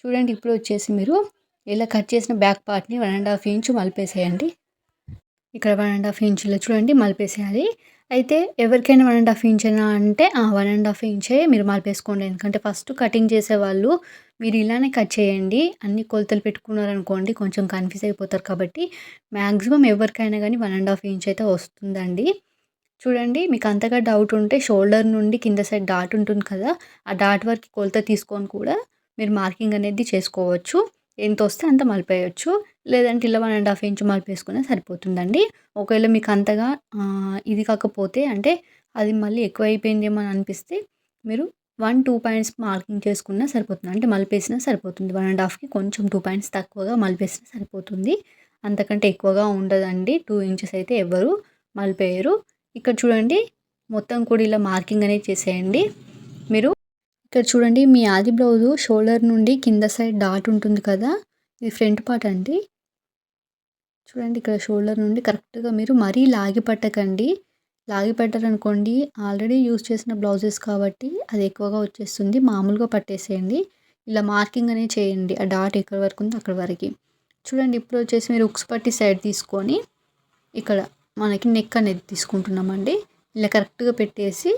చూడండి ఇప్పుడు వచ్చేసి మీరు ఇలా కట్ చేసిన బ్యాక్ పార్ట్ని వన్ అండ్ హాఫ్ ఇంచ్ మలిపేసేయండి. ఇక్కడ వన్ అండ్ హాఫ్ ఇంచ్లో చూడండి మలిపేసేయాలి. అయితే ఎవరికైనా వన్ అండ్ హాఫ్ ఇంచ్ అయినా అంటే వన్ అండ్ హాఫ్ ఇంచే మీరు మలిపేసుకోండి. ఎందుకంటే ఫస్ట్ కటింగ్ చేసేవాళ్ళు మీరు ఇలానే కట్ చేయండి. అన్ని కొలతలు పెట్టుకున్నారనుకోండి కొంచెం కన్ఫ్యూజ్ అయిపోతారు కాబట్టి మ్యాక్సిమం ఎవరికైనా కానీ వన్ అండ్ హాఫ్ ఇంచ్ అయితే వస్తుందండి. చూడండి మీకు అంతగా డౌట్ ఉంటే షోల్డర్ నుండి కింద సైడ్ డాట్ ఉంటుంది కదా ఆ డాట్ వరకు కొలత తీసుకొని కూడా మీరు మార్కింగ్ అనేది చేసుకోవచ్చు. ఎంత వస్తే అంత మలిపేయచ్చు. లేదంటే ఇలా వన్ అండ్ హాఫ్ ఇంచ్ మలిపేసుకునే సరిపోతుందండి. ఒకవేళ మీకు అంతగా ఇది కాకపోతే అంటే అది మళ్ళీ ఎక్కువ అయిపోయిందేమో అని అనిపిస్తే మీరు వన్ టూ పాయింట్స్ మార్కింగ్ చేసుకున్నా సరిపోతుంది. అంటే మలిపేసినా సరిపోతుంది. వన్ అండ్ హాఫ్కి కొంచెం టూ పాయింట్స్ తక్కువగా మలిపేసినా సరిపోతుంది. అంతకంటే ఎక్కువగా ఉండదండి. టూ ఇంచెస్ అయితే ఎవ్వరు మలిపేయరు. ఇక్కడ చూడండి మొత్తం కూడా ఇలా మార్కింగ్ అనేది చేసేయండి. మీరు ఇక్కడ చూడండి మీ ఆది బ్లౌజు షోల్డర్ నుండి కింద సైడ్ డాట్ ఉంటుంది కదా? ఇది ఫ్రంట్ పార్ట్ అండి. చూడండి ఇక్కడ షోల్డర్ నుండి కరెక్ట్గా మీరు మరీ లాగి పట్టకండి. లాగి పెట్టారనుకోండి ఆల్రెడీ యూస్ చేసిన బ్లౌజెస్ కాబట్టి అది ఎక్కువగా వచ్చేస్తుంది. మామూలుగా పట్టేసేయండి. ఇలా మార్కింగ్ అనేది చేయండి. ఆ డాట్ ఎక్కడి వరకు ఉందో అక్కడ వరకు. చూడండి ఇప్పుడు వచ్చేసి మీరు ఉక్స్ పట్టి సైడ్ తీసుకొని ఇక్కడ మనకి నెక్ అనేది తీసుకుంటున్నామండి. ఇలా కరెక్ట్గా పెట్టేసి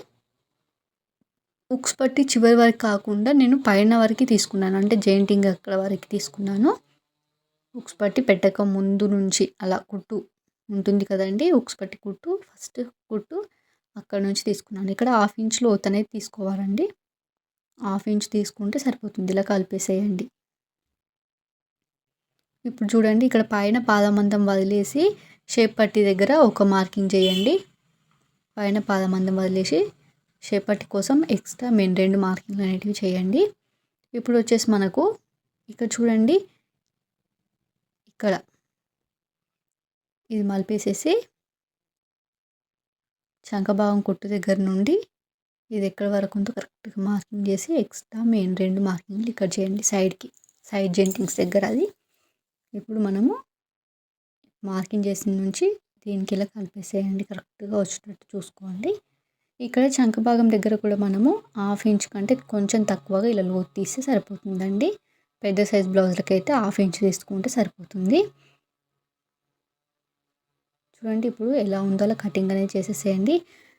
ఉక్స్ పట్టి చివరి వరకు కాకుండా నేను పైన వరకు తీసుకున్నాను. అంటే జెయింటింగ్ అక్కడ వరకు తీసుకున్నాను. ఉక్స్ పట్టి పెట్టక ముందు నుంచి అలా కుట్టు ఉంటుంది కదండి ఉక్స్ పట్టి కుట్టు ఫస్ట్ కుట్టు అక్కడ నుంచి తీసుకున్నాను. ఇక్కడ హాఫ్ ఇంచ్ లోత్ అనేది తీసుకోవాలండి. హాఫ్ ఇంచ్ తీసుకుంటే సరిపోతుంది. ఇలా కలిపేసేయండి. ఇప్పుడు చూడండి ఇక్కడ పైన పాదమందం వదిలేసి షేప్ పట్టి దగ్గర ఒక మార్కింగ్ చేయండి. పైన పాదమందం వదిలేసి షేప్ కోసం ఎక్స్ట్రా మెయిన్ రెండు మార్కింగ్లు అనేటివి చేయండి. ఇప్పుడు వచ్చేసి మనకు ఇక్కడ చూడండి. ఇక్కడ ఇది మలిపేసేసి శంఖభావం కొట్టు దగ్గర నుండి ఇది ఎక్కడ వరకు ఉందో కరెక్ట్గా మార్కింగ్ చేసి ఎక్స్ట్రా మెయిన్ రెండు మార్కింగ్లు ఇక్కడ చేయండి సైడ్కి. సైడ్ జెంటింగ్స్ దగ్గర అది. ఇప్పుడు మనము మార్కింగ్ చేసిన నుంచి దీనికి ఇలా కలిపేసేయండి. కరెక్ట్గా వచ్చేటట్టు చూసుకోండి. ఇక్కడ చంక భాగం దగ్గర కూడా మనము హాఫ్ ఇంచ్ కంటే కొంచెం తక్కువగా ఇలా లోతు తీస్తే సరిపోతుందండి. పెద్ద సైజ్ బ్లౌజ్లకి అయితే హాఫ్ ఇంచ్ తీసుకుంటే సరిపోతుంది. చూడండి ఇప్పుడు ఎలా ఉందో అలా కటింగ్ అనేది చేసేసేయండి.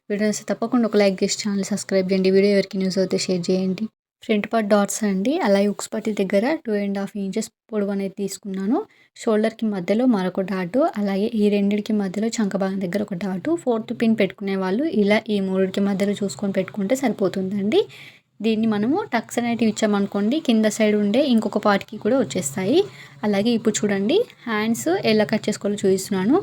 వీడియోస్ తప్పకుండా ఒక లైక్ చేసి ఛానల్ సబ్స్క్రైబ్ చేయండి. వీడియో ఎవరికి న్యూస్ అయితే షేర్ చేయండి. ఫ్రంట్ పార్ట్ డాట్స్ అండి. అలాగే ఉక్స్ పట్టి దగ్గర టూ అండ్ హాఫ్ ఇంచెస్ పొడవు అనేది తీసుకున్నాను. షోల్డర్కి మధ్యలో మరొక డాటు అలాగే ఈ రెండింటికి మధ్యలో చంక భాగం దగ్గర ఒక డాటు ఫోర్త్ పిన్ పెట్టుకునే వాళ్ళు ఇలా ఈ మూడికి మధ్యలో చూసుకొని పెట్టుకుంటే సరిపోతుందండి. దీన్ని మనము టక్స్ అనేటివి ఇచ్చామనుకోండి కింద సైడ్ ఉండే ఇంకొక పార్ట్కి కూడా వచ్చేస్తాయి. అలాగే ఇప్పుడు చూడండి హ్యాండ్స్ ఎలా కట్ చేసుకోవాలో చూపిస్తున్నాను.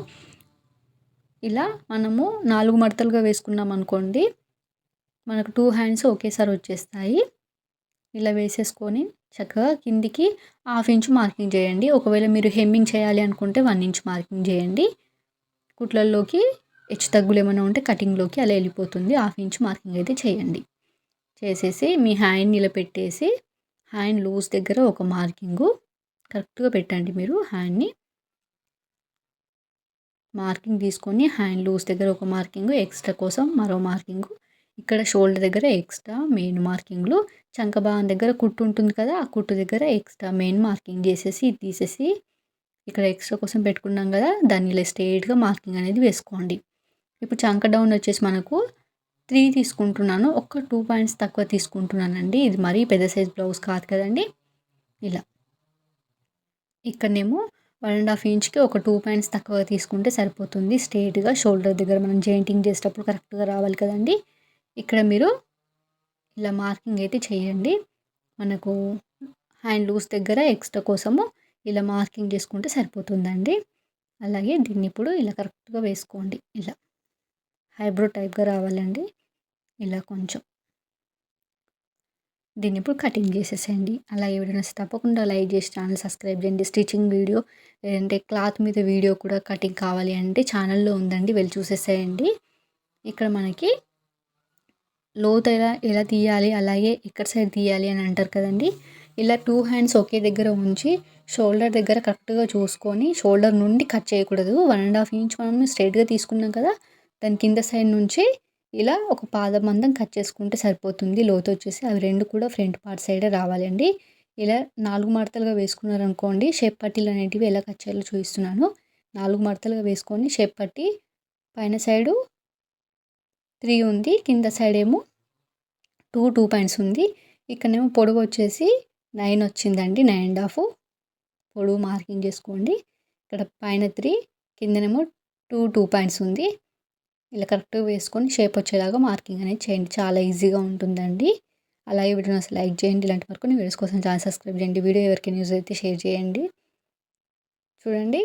ఇలా మనము నాలుగు మడతలుగా వేసుకున్నాం అనుకోండి మనకు టూ హ్యాండ్స్ ఒకేసారి వచ్చేస్తాయి. ఇలా వేసేసుకొని చక్కగా కిందికి హాఫ్ ఇంచ్ మార్కింగ్ చేయండి. ఒకవేళ మీరు హెమ్మింగ్ చేయాలి అనుకుంటే వన్ ఇంచ్ మార్కింగ్ చేయండి. కుట్లల్లోకి హెచ్చు తగ్గులు ఏమైనా ఉంటే కటింగ్లోకి అలా వెళ్ళిపోతుంది. హాఫ్ ఇంచ్ మార్కింగ్ అయితే చేయండి. చేసేసి మీ హ్యాండ్ నిలబెట్టేసి హ్యాండ్ లూజ్ దగ్గర ఒక మార్కింగు కరెక్ట్గా పెట్టండి మీరు హ్యాండ్ని. మార్కింగ్ తీసుకొని హ్యాండ్ లూజ్ దగ్గర ఒక మార్కింగ్ ఎక్స్ట్రా కోసం మరో మార్కింగు ఇక్కడ షోల్డర్ దగ్గర ఎక్స్ట్రా మెయిన్ మార్కింగ్లు చంక భాగం దగ్గర కుట్టు ఉంటుంది కదా ఆ కుట్టు దగ్గర ఎక్స్ట్రా మెయిన్ మార్కింగ్ చేసేసి తీసేసి ఇక్కడ ఎక్స్ట్రా కోసం పెట్టుకున్నాం కదా దాన్ని ఇలా స్ట్రేట్గా మార్కింగ్ అనేది వేసుకోండి. ఇప్పుడు చంక డౌన్ వచ్చేసి మనకు త్రీ తీసుకుంటున్నాను. ఒక టూ పాయింట్స్ తక్కువ తీసుకుంటున్నానండి. ఇది మరీ పెద్ద సైజ్ బ్లౌజ్ కాదు కదండి. ఇలా. ఇక్కడనేమో వన్ అండ్ హాఫ్ ఇంచ్కి ఒక టూ పాయింట్స్ తక్కువ తీసుకుంటే సరిపోతుంది. స్ట్రేట్గా షోల్డర్ దగ్గర మనం జాయింటింగ్ చేసేటప్పుడు కరెక్ట్గా రావాలి కదండి. ఇక్కడ మీరు ఇలా మార్కింగ్ అయితే చేయండి. మనకు హ్యాండ్ లూస్ దగ్గర ఎక్స్ట్రా కోసము ఇలా మార్కింగ్ చేసుకుంటే సరిపోతుందండి. అలాగే దీన్ని ఇప్పుడు ఇలా కరెక్ట్గా వేసుకోండి. ఇలా హైబ్రో టైప్గా రావాలండి. ఇలా కొంచెం. దీన్ని ఇప్పుడు కటింగ్ చేసేసేయండి. అలా ఎవరైనా తప్పకుండా లైక్ చేసి ఛానల్ సబ్స్క్రైబ్ చేయండి. స్టిచ్చింగ్ వీడియో లేదంటే క్లాత్ మీద వీడియో కూడా కటింగ్ కావాలి అంటే ఛానల్లో ఉందండి. వెళ్ళి చూసేసేయండి. ఇక్కడ మనకి లోతు ఎలా ఎలా తీయాలి అలాగే ఎక్కడ సైడ్ తీయాలి అని అంటారు కదండి. ఇలా టూ హ్యాండ్స్ ఒకే దగ్గర ఉంచి షోల్డర్ దగ్గర కరెక్ట్గా చూసుకొని షోల్డర్ నుండి కట్ చేయకూడదు. వన్ అండ్ హాఫ్ ఇంచ్ మనం స్ట్రైట్గా తీసుకున్నాం కదా దాని కింద సైడ్ నుంచి ఇలా ఒక పాదం మందం కట్ చేసుకుంటే సరిపోతుంది. లోతు వచ్చేసి అవి రెండు కూడా ఫ్రంట్ పార్ట్ సైడే రావాలండి. ఇలా నాలుగు మడతలుగా వేసుకున్నారనుకోండి షేప్ పట్టీలు అనేటివి ఎలా కట్ చేయాలో చూపిస్తున్నాను. నాలుగు మడతలుగా వేసుకొని షేప్ పట్టి పైన సైడు త్రీ ఉంది కింద సైడ్ ఏమో టూ టూ పాయింట్స్ ఉంది. ఇక్కడనేమో పొడవు వచ్చేసి నైన్ వచ్చిందండి నైన్ అండ్ హాఫ్ పొడవు మార్కింగ్ చేసుకోండి. ఇక్కడ పైన త్రీ కిందనేమో టూ టూ పాయింట్స్ ఉంది. ఇలా కరెక్ట్గా వేసుకొని షేప్ వచ్చేలాగా మార్కింగ్ అనేది చేయండి. చాలా ఈజీగా ఉంటుందండి. అలాగే వీడియోని అసలు లైక్ చేయండి. ఇలాంటి వరకు వీడియోస్ కోసం ఛానల్ సబ్స్క్రైబ్ చేయండి. వీడియో ఎవరికి న్యూస్ అయితే షేర్ చేయండి. చూడండి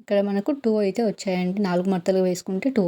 ఇక్కడ మనకు టూ అయితే వచ్చాయండి. నాలుగు మడతలు వేసుకుంటే టూ